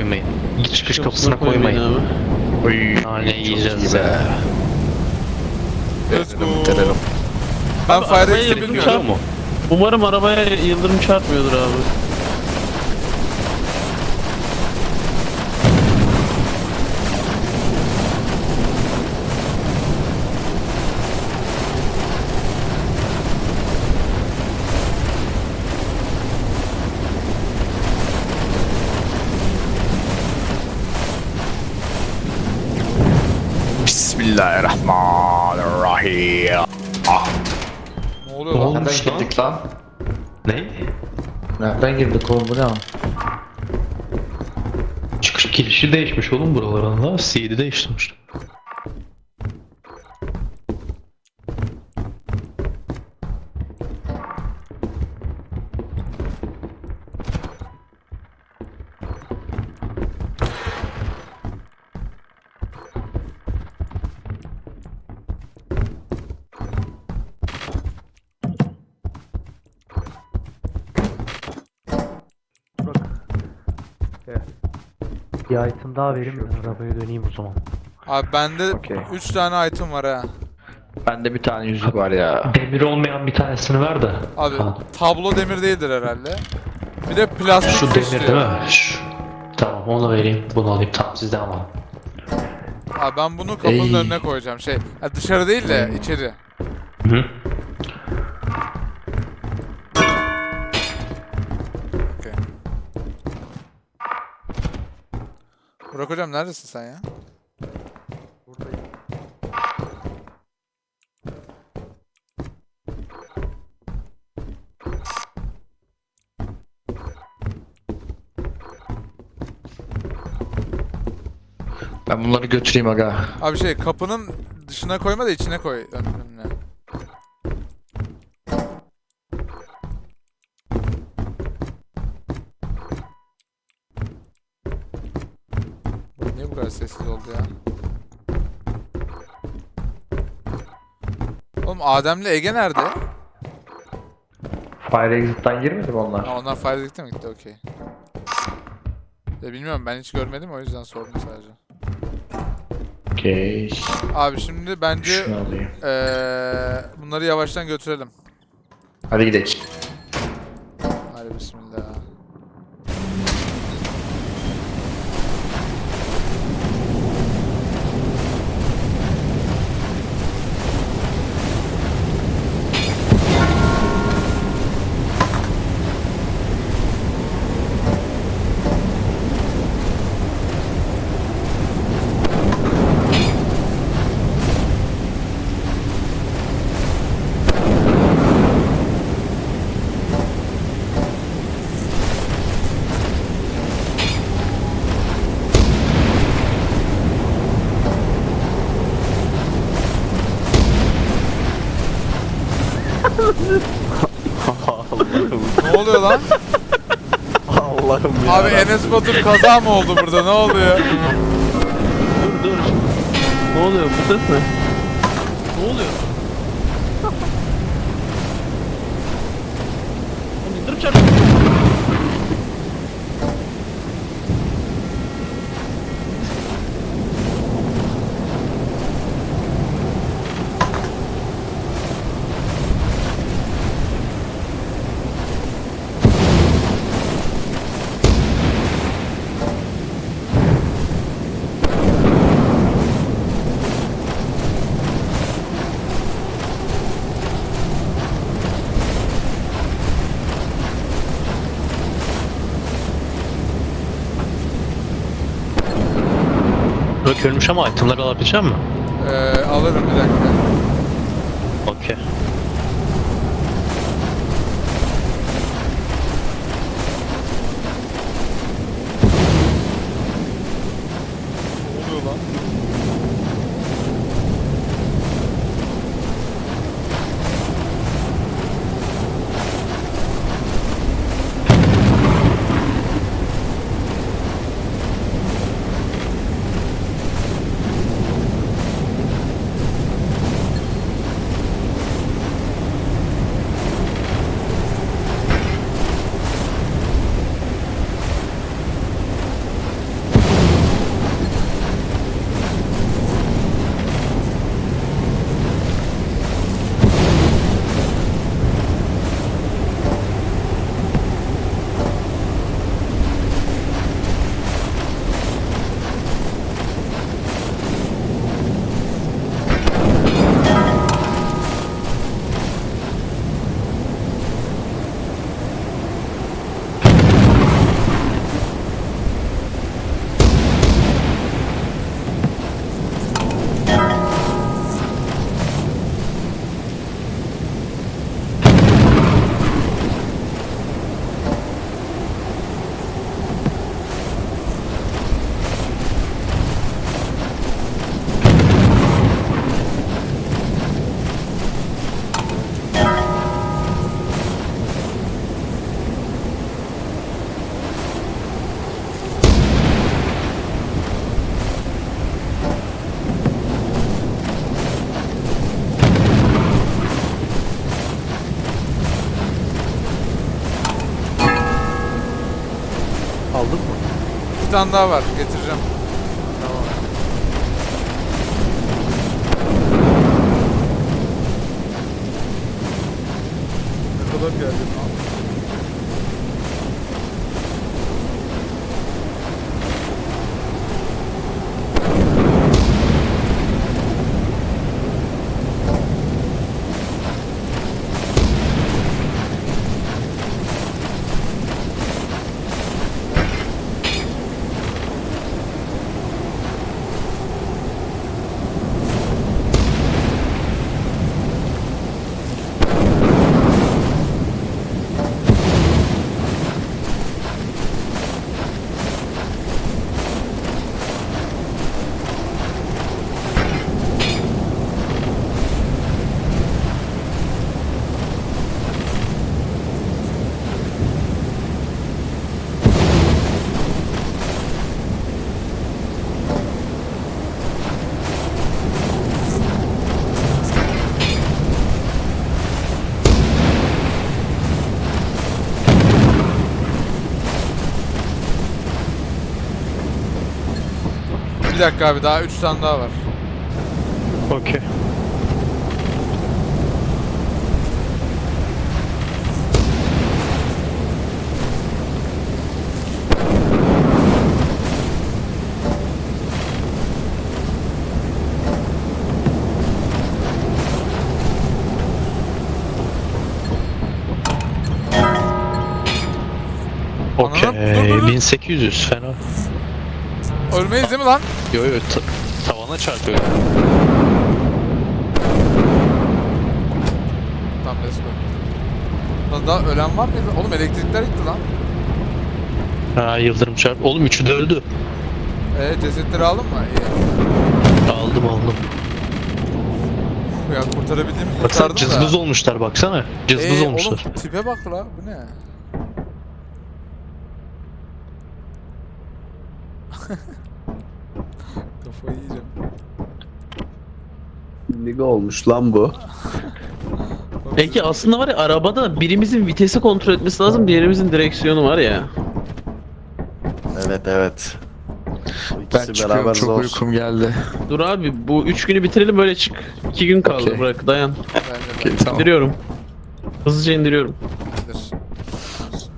koymayın. Çıkış kapısına koymayın. Oy. Nane yiyeceğiz be. Let's go. Ben Abi, Fire arabaya X'i yürüdüm, bilmiyorum. çarp- Umarım arabaya yıldırım çarpmıyordur abi. Bismillahirrahmanirrahim. Ne oluyor Ne lan? oldu? Nereden Olmuş lan. girdik lan? Ne? Nereden girdik oğlum bu ne? Çıkış girişi değişmiş oğlum buraların da. CD değiştirmiş. Bir item daha verin ben arabaya döneyim o zaman. Abi bende Okey. 3 tane item var ha. Bende bir tane yüzük var ya. Demir olmayan bir tanesini ver de. Abi Ha. tablo demir değildir herhalde. Bir de plastik Şu demir değil mi? Şu. Tamam onu vereyim. Bunu alayım. Tamam siz devam alın. Abi ben bunu kapının Ey. önüne koyacağım. Şey, ha, dışarı değil de içeri. Hı Burak hocam neredesin sen ya? Ben bunları götüreyim aga. Abi şey kapının dışına koyma da içine koy ön- önüne. Sessiz oldu ya? Oğlum Adem'le Ege nerede? Fire exit'ten girmedi mi onlar? Ha onlar Firedig'de mi gitti? Okey. Ya bilmiyorum ben hiç görmedim o yüzden sordum sadece. Okey. Abi şimdi bence Şunu alayım. eee bunları yavaştan götürelim. Hadi gidelim. Hadi bismillah. Ne oluyor lan? Allah'ım Abi Enes Batur kaza mı oldu burada? Ne oluyor? Dur dur. Ne oluyor? Bu ses ne? Ne oluyor? Ölmüş ama itemları alabilecek misin? Eee alırım bir dakika. Okey. Ne oluyor lan? Bir tane daha var. Getireceğim. Tamam. Ne kadar geldi lan? Bir dakika abi daha 3 tane daha var. Okey. Okey. Ananı- dur, dur, dur. 1800 fena. Ölmeyiz değil mi lan? Yo yo ta- tavana çarpıyor. Tamam let's go. Lan daha ölen var mıydı? Oğlum elektrikler gitti lan. Ha yıldırım çarp. Oğlum üçü de öldü. E cesetleri aldın mı? İyi. Aldım aldım. Ya kurtarabildiğimi kurtardım da. cızbız olmuşlar baksana. Cızbız Ee, olmuşlar. Oğlum tipe bak la bu ne? Niga olmuş lan bu. Peki aslında var ya arabada birimizin vitesi kontrol etmesi lazım, diğerimizin direksiyonu var ya. Evet evet. Ben İkisi çıkıyorum çok zor. uykum geldi. Dur abi bu üç günü bitirelim böyle çık. İki gün kaldı Okey. bırak dayan. Okey tamam. İndiriyorum. Hızlıca indiriyorum.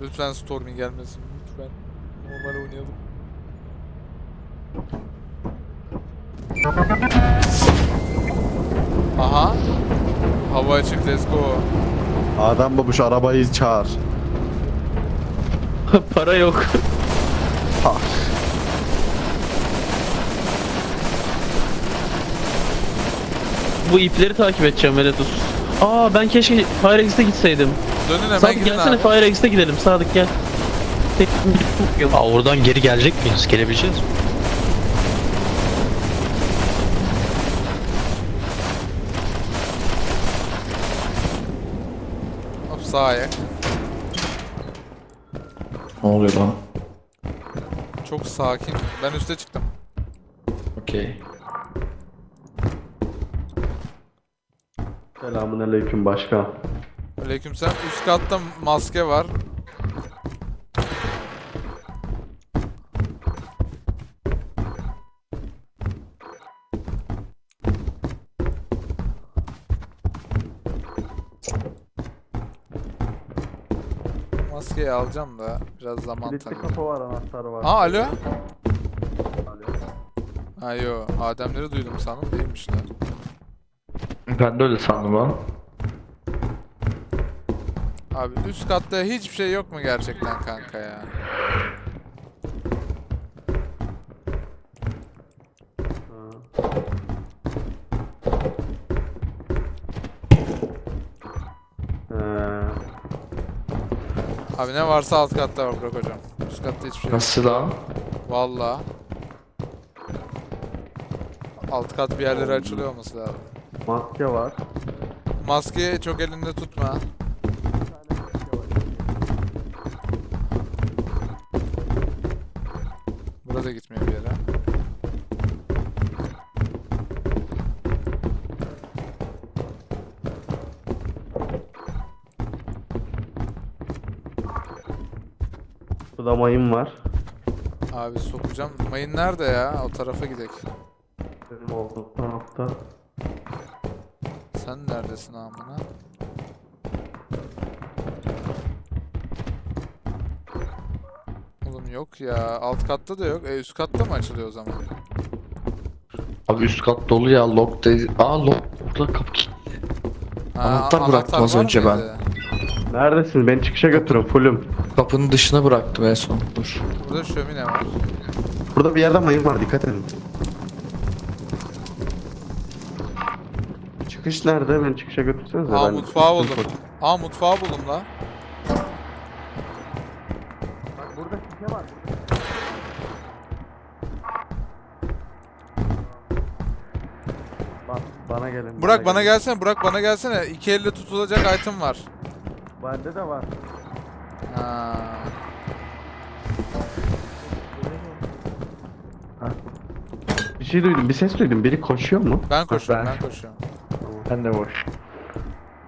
Lütfen Stormy gelmesin. Lütfen. Normal oynayalım. Aha. Hava açık let's go. Adam babuş arabayı çağır. Para yok. Ha. Bu ipleri takip edeceğim Veledus. Aa ben keşke Firex'te gitseydim. Dönün hemen Sadık gidin gelsene abi. Firex'te gidelim. Sadık gel. Tek- Aa oradan geri gelecek miyiz? Gelebileceğiz mi? Sağ ayak. Ne oluyor lan? Çok sakin. Ben üste çıktım. Okey. Selamun aleyküm başkan. Aleykümselam. Üst katta maske var. Maskeyi alacağım da biraz zaman Kilitli tanıyacağım. kapı var anahtar var. Aa alo. Ha yo Ademleri duydum sandım değilmiş lan. Ben de öyle sandım lan. Abi üst katta hiçbir şey yok mu gerçekten kanka ya? Abi ne varsa alt katta var bırak hocam. Üst katta hiçbir şey yok. Nasıl lan? Valla. Alt kat bir yerleri açılıyor olması lazım. Maske var. Maskeyi çok elinde tutma. Mayın var. Abi sokacağım. Mayın nerede ya? O tarafa gidelim. Benim olduğum tarafta. Sen neredesin amına? Oğlum yok ya. Alt katta da yok. E üst katta mı açılıyor o zaman? Abi üst kat dolu ya lock değil. Aa lock'la kapı kilitli. Anahtar bıraktım az önce ben. Neredesin? Beni çıkışa götürün fullüm. Kapının dışına bıraktım en son. Dur. Burada şömine var. Burada bir yerde mayın var dikkat edin. Çıkış nerede? Beni çıkışa götürsenize. Aa ben mutfağı buldum. Aa mutfağı buldum la. Bak burada şişe var. Bak bana gelin. Burak bana gelin. gelsene. Burak bana gelsene. İki elle tutulacak item var. Bende de var. Ha. Bir şey duydum, bir ses duydum. Biri koşuyor mu? Ben koşuyorum, ben- ben koşuyorum. Ben de boş.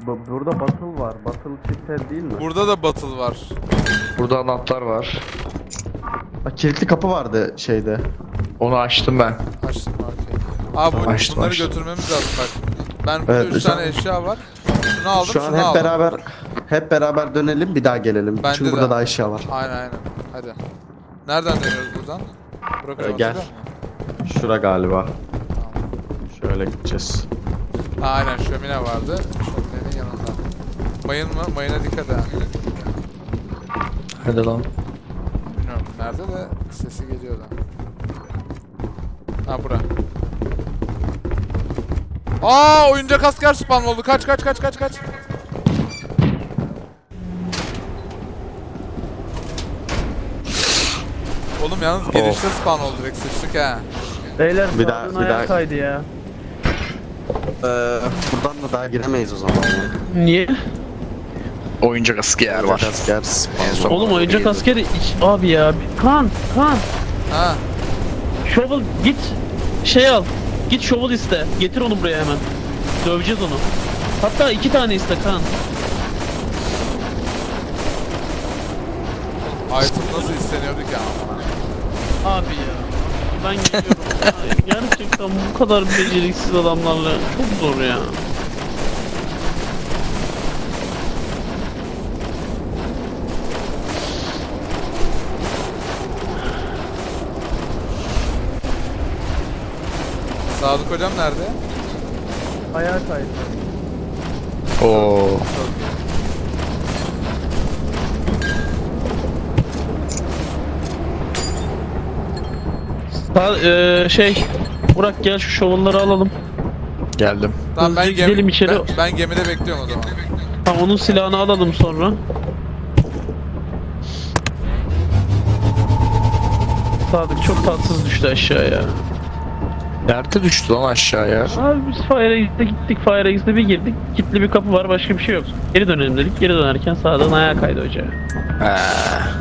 Bu, burada batıl var. Batıl çiftel değil mi? Burada da battle var. Burada anahtar var. Bak kilitli kapı vardı şeyde. Onu açtım ben. Açtım okey. Aa bu, Açtım, bunları açtım. götürmemiz lazım bak. Ben burada Evet, 3 şu tane an- eşya var. Şunu aldım, Şu an şunu hep aldım. beraber hep beraber dönelim bir daha gelelim. Bence Çünkü de. burada daha eşya var. Aynen aynen. Hadi. Nereden dönüyoruz buradan? Ee, gel. Şura galiba. Tamam. Şöyle gideceğiz. Ha, aynen şömine vardı. Şöminenin yanında. Mayın mı? Mayına dikkat et. Hadi lan. Bilmiyorum nerede de sesi geliyor da. Ha bura. Aa oyuncak asker spawn oldu. Kaç kaç kaç kaç kaç. Oğlum yalnız girişte spawn oldu direkt sıçtık ha. Beyler Bir daha- bir daha- kaydı ya. Ee, buradan da daha giremeyiz o zaman. Niye? Oyuncak asker var. Asker, spawn. Oğlum oyuncak askeri iç- abi ya. Kan, kan. Ha. Shovel git şey al. Git shovel iste. Getir onu buraya hemen. Döveceğiz onu. Hatta iki tane iste kan. Item nasıl isteniyordu ki ama. Abi ya. Ben geliyorum. Gerçekten bu kadar beceriksiz adamlarla çok zor ya. Sadık hocam nerede? Ayağı kaydı. Oo. Sa- eee, şey Burak gel şu shovel'ları alalım. Geldim. Tamam ben, Hızlı gemi, gidelim içeri. ben, ben gemide bekliyorum o zaman. Tamam onun silahını alalım sonra. Sadık çok tatsız düştü aşağıya. Nerede düştü lan aşağıya? Abi biz Fire Exit'e gittik. Fire Exit'e bir girdik. Kilitli bir kapı var. Başka bir şey yok. Geri dönelim dedik. Geri dönerken sağdan ayağa kaydı hoca.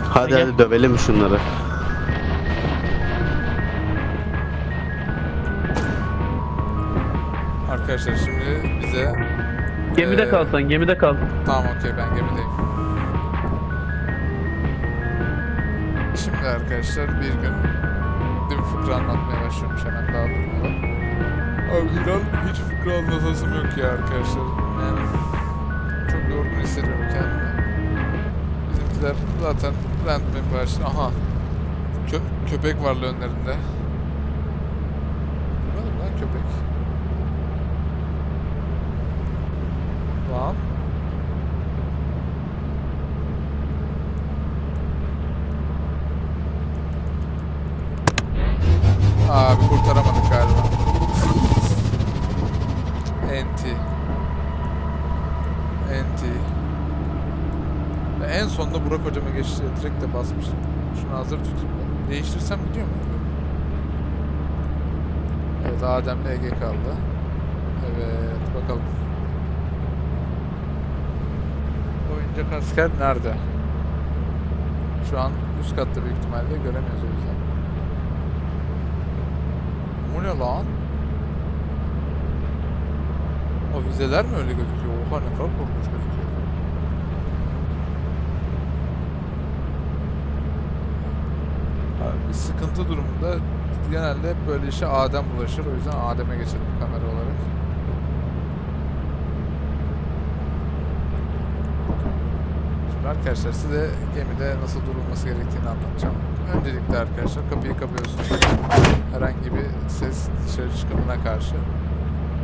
Hadi Gel. hadi dövelim şunları. Arkadaşlar şimdi bize... Gemide Ee, kal sen. Gemide kal. Tamam okey ben gemideyim. Şimdi arkadaşlar bir gün fıkra anlatmaya başlıyormuş hemen daha durmadan. Abi inan hiç fıkra anlatasım yok ya arkadaşlar. Yani çok yorgun hissediyorum kendimi. Bizimkiler zaten map başladı. Aha. Kö köpek varlığı önlerinde. Görmedim lan köpek. Lan. Abi kurtaramadık galiba. Enti. Enti. Ve en sonunda Burak hocama geçti. Direkt de basmıştım. Şunu hazır tutayım da. Değiştirsem gidiyor mu? Evet Adem'le Ege kaldı. Evet bakalım. Oyuncak asker nerede? Şu an üst katta büyük ihtimalle göremiyoruz o yüzden. Bu ne lan? O vizeler mi öyle gözüküyor? Oha ne kadar korkunç gözüküyor. Abi bir sıkıntı durumunda genelde böyle işe Adem bulaşır. O yüzden Adem'e geçelim kamera olarak. Şimdi arkadaşlar size gemide nasıl durulması gerektiğini anlatacağım. Öncelikle arkadaşlar kapıyı kapıyorsunuz. Herhangi bir ses dışarı çıkımına karşı.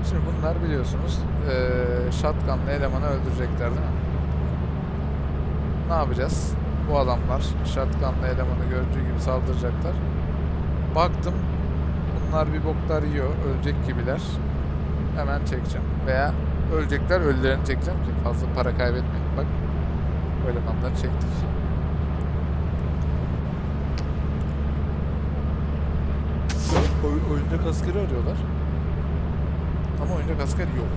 Şimdi bunlar biliyorsunuz eee shotgunla elemanı öldürecekler değil mi? Ne yapacağız? Bu adamlar shotgunla elemanı gördüğü gibi saldıracaklar. Baktım bunlar bir boklar yiyor, ölecek gibiler. Hemen çekeceğim. Veya ölecekler, ölülerini çekeceğim ki fazla para kaybetmeyin. Bak, bu elemanları çektik. Oy- oyuncak askeri arıyorlar. Ama oyuncak asker yok.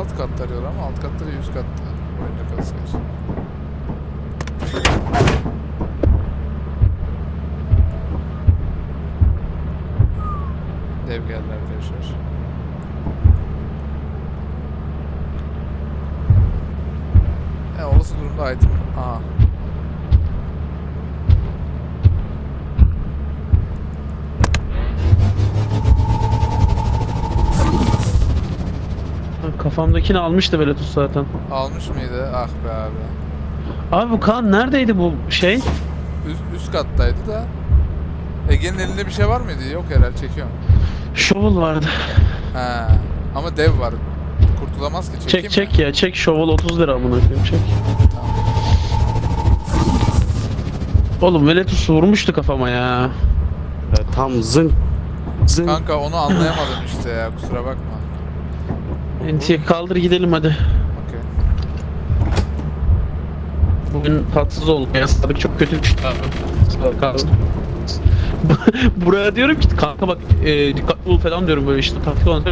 Alt katta arıyorlar ama alt katta değil üst katta. Oyuncak asker. Dev geldi arkadaşlar. E, olası durumda item. Aha. Kafamdakini almıştı Veletus zaten. Almış mıydı? Ah be abi. Abi bu Kaan neredeydi bu şey? Üst, üst kattaydı da. Ege'nin elinde bir şey var mıydı? Yok herhalde çekiyorum. Shovel vardı. He. Ama dev var. Kurtulamaz ki. Çekeyim Çek mi? çek ya çek shovel 30 lira koyayım çek. Tamam. Oğlum Veletus vurmuştu kafama ya. Tam zın. Zın. Kanka onu anlayamadım işte ya. Kusura bakma. NT'ye kaldır gidelim hadi. Okey. Bugün tatsız oldu ya. Sadık çok kötü düştü abi. Sadık abi. Buraya diyorum ki kanka bak e, dikkatli ol falan diyorum böyle işte taktik olan.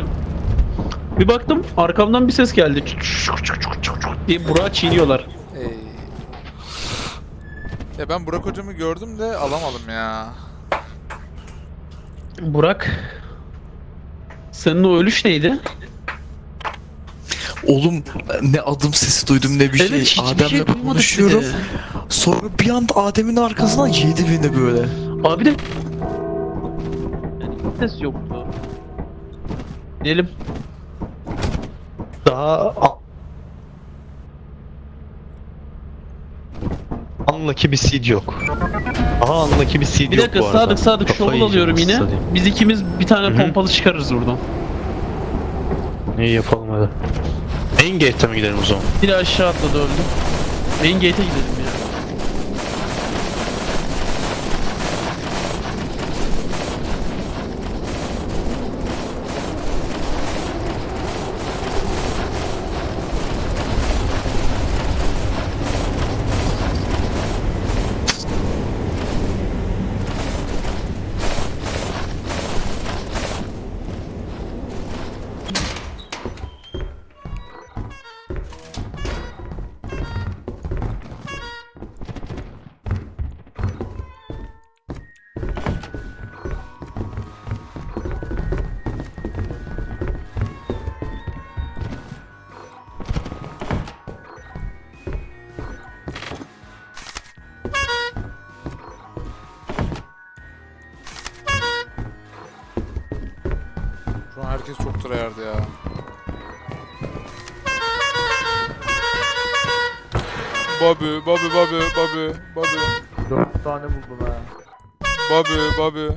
Bir baktım arkamdan bir ses geldi. Çuk çuk çuk çuk çuk çuk diye Burak'ı çiğniyorlar. Ya ben Burak hocamı gördüm de alamadım ya. Burak senin o ölüş neydi? Oğlum ne adım sesi duydum ne bir evet şey. Adem'le şey konuşuyorum. bir. Sonra bir anda Adem'in arkasından yedi beni böyle. Abi de ses yoktu. Diyelim. Daha Unlucky bir seed yok. Aha unlucky bir seed Bir yok dakika bu arada. sadık sadık shovel alıyorum yine. nasıl Biz ikimiz bir tane Hı hı. pompalı çıkarırız buradan. İyi yapalım hadi. Main gate'e mi gidelim o zaman? Biri aşağı atladı öldü. Main gate'e gidelim ya. Tryhard ya. Bobby, Bobby, Bobby, Bobby, Bobby, Dört tane buldum ha. Bobby, Bobby.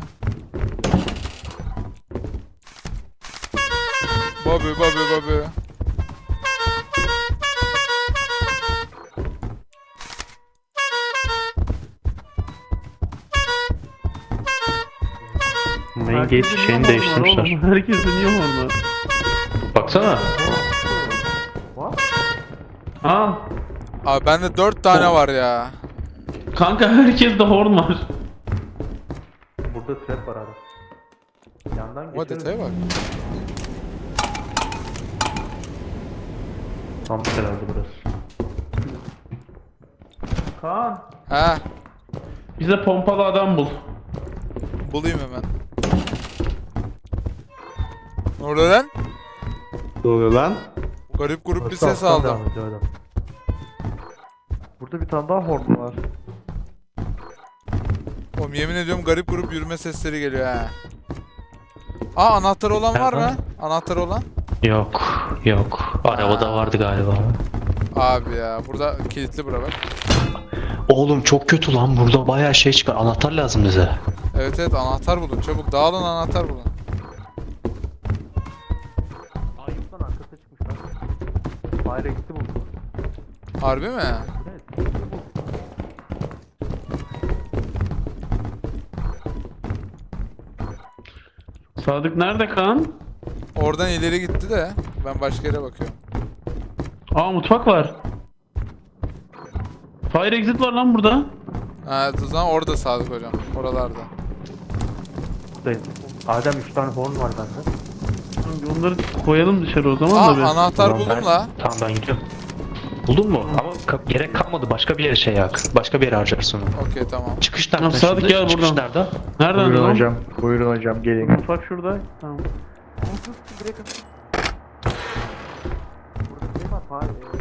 Bobby, Bobby, Bobby. Gate şeyini değiştirmişler. oğlum? Herkesin niye hornu? Baksana. Aa, Abi bende dört tane var ya. kanka herkes de horn var. Burada trap var abi. Yandan Ama detaya bak. Tam herhalde burası. Kaan. Ha, Bize pompalı adam bul. bulayım hemen. Ne oluyor lan? Ne oluyor lan? Bu Garip grup bir ses alttan aldım. devam ediyor. Burada bir tane daha horn var. Oğlum yemin ediyorum garip grup yürüme sesleri geliyor ha. Aa anahtarı olan var mı? Anahtarı olan? Yok. Yok. Arabada vardı galiba. Abi ya burada kilitli bura bak. Oğlum çok kötü lan. Burada bayağı şey çıkar. Anahtar lazım bize. Evet evet anahtar bulun çabuk dağılın anahtar bulun. Harbi mi? Evet. Sadık nerede Kaan? Oradan ileri gitti de ben başka yere bakıyorum. Aa mutfak var. Fire exit var lan burada. Ha o zaman orada Sadık hocam. Oralarda. Buradayım. Adem 3 tane horn var bende. Tamam, Onları koyalım dışarı o zaman Aa da bir. anahtar buldum la. Tamam ben gidiyorum. Buldun mu? Ama ka- gerek kalmadı. Başka bir yere şey yak. Başka bir yere harcarsın onu. Okey tamam. Çıkış nerede? Tamam, Sadık gel Çıkış buradan. nerede? Nereden Buyurun lan? hocam. Buyurun hocam gelin. Mutfak şurada. Tamam. Burada şey var. Fire,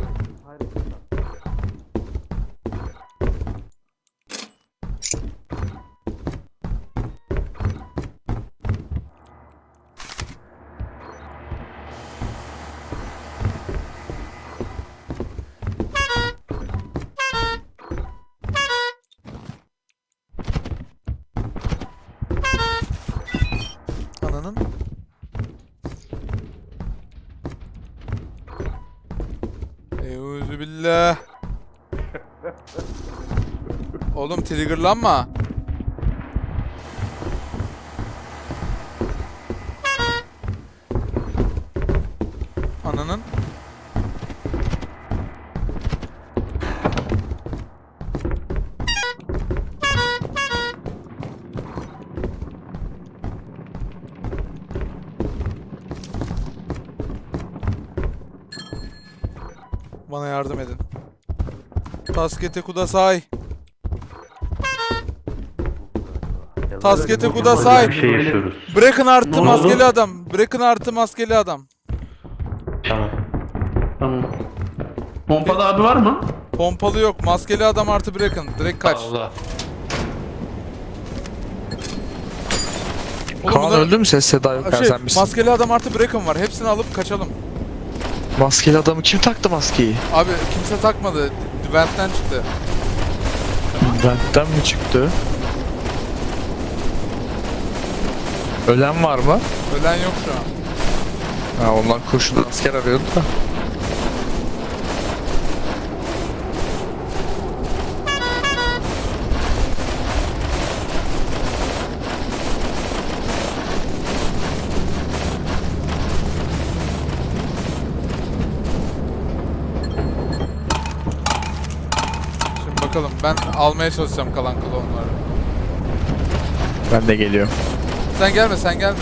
triggerlanma. Ananın. Bana yardım edin. Taskete kudasai. Taskete kudasai. Bir şey yaşıyoruz. Bırakın artı maskeli adam. Bırakın artı maskeli adam. Tamam. Tamam. Pompalı abi var mı? Pompalı yok. Maskeli adam artı bırakın. Direkt kaç. Allah. Oğlum Kaan bunlar- öldü mü ses seda yok Şey, sen misin? maskeli adam artı bırakın var. Hepsini alıp kaçalım. Maskeli adamı kim taktı maskeyi? Abi kimse takmadı. Vent'ten çıktı. Benden mi çıktı? Ölen var mı? Ölen yok şu an. Ha ondan kurşun asker arıyordu da. Şimdi bakalım. Ben almaya çalışacağım kalan klonları. Ben de geliyorum. Sen gelme sen gelme.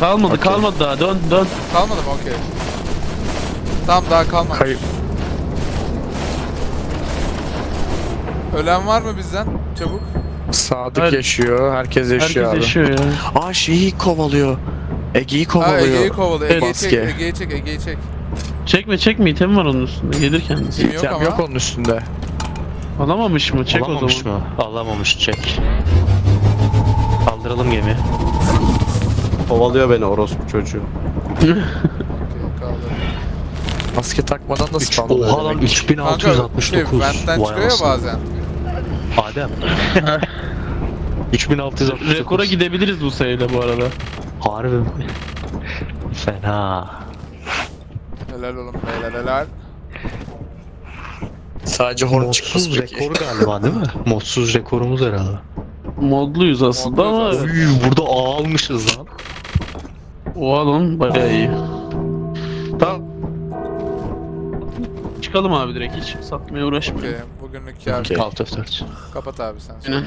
Kalmadı Okey. kalmadı daha dön dön. Kalmadı mı? Okey. Tamam daha kalmamış. Kayıp. Ölen var mı bizden? Çabuk. Sadık Evet. yaşıyor. Herkes Herkes yaşıyor abi. yaşıyor ya. Aa şeyi kovalıyor. Ege'yi Ha kovalıyor. Ege'yi kovalıyor. Evet, Ege'yi çek, maske. Ege'yi çek, Ege'yi çek. Çekme çekme item var onun üstünde. Gelir kendisi. Yok Tem ama. yok onun üstünde. Alamamış mı? Çek o Alamamış zaman. mı? Alamamış çek. Kaldıralım gemi. Kovalıyor beni orospu çocuğu. Kaldı. Maske takmadan da Üç, spawnladı oha lan demek. Kanka şey 3669. Vent'ten Vay çıkıyor ya anasını. bazen. Adem. 3669. Rekora gidebiliriz bu sayıyla bu arada. Harbi mi? Fena. Helal oğlum helal helal. Sadece horn çıkması Modsuz peki. rekor galiba değil mi? Modsuz rekorumuz herhalde. Modluyuz aslında ama. Uy, burada ağ almışız lan. Oha lan bayağı iyi. Tamam. Çıkalım abi direkt hiç satmaya uğraşmayalım. Okey bugünlük. Okey. Alt F4. Kapat abi sen. Aynen.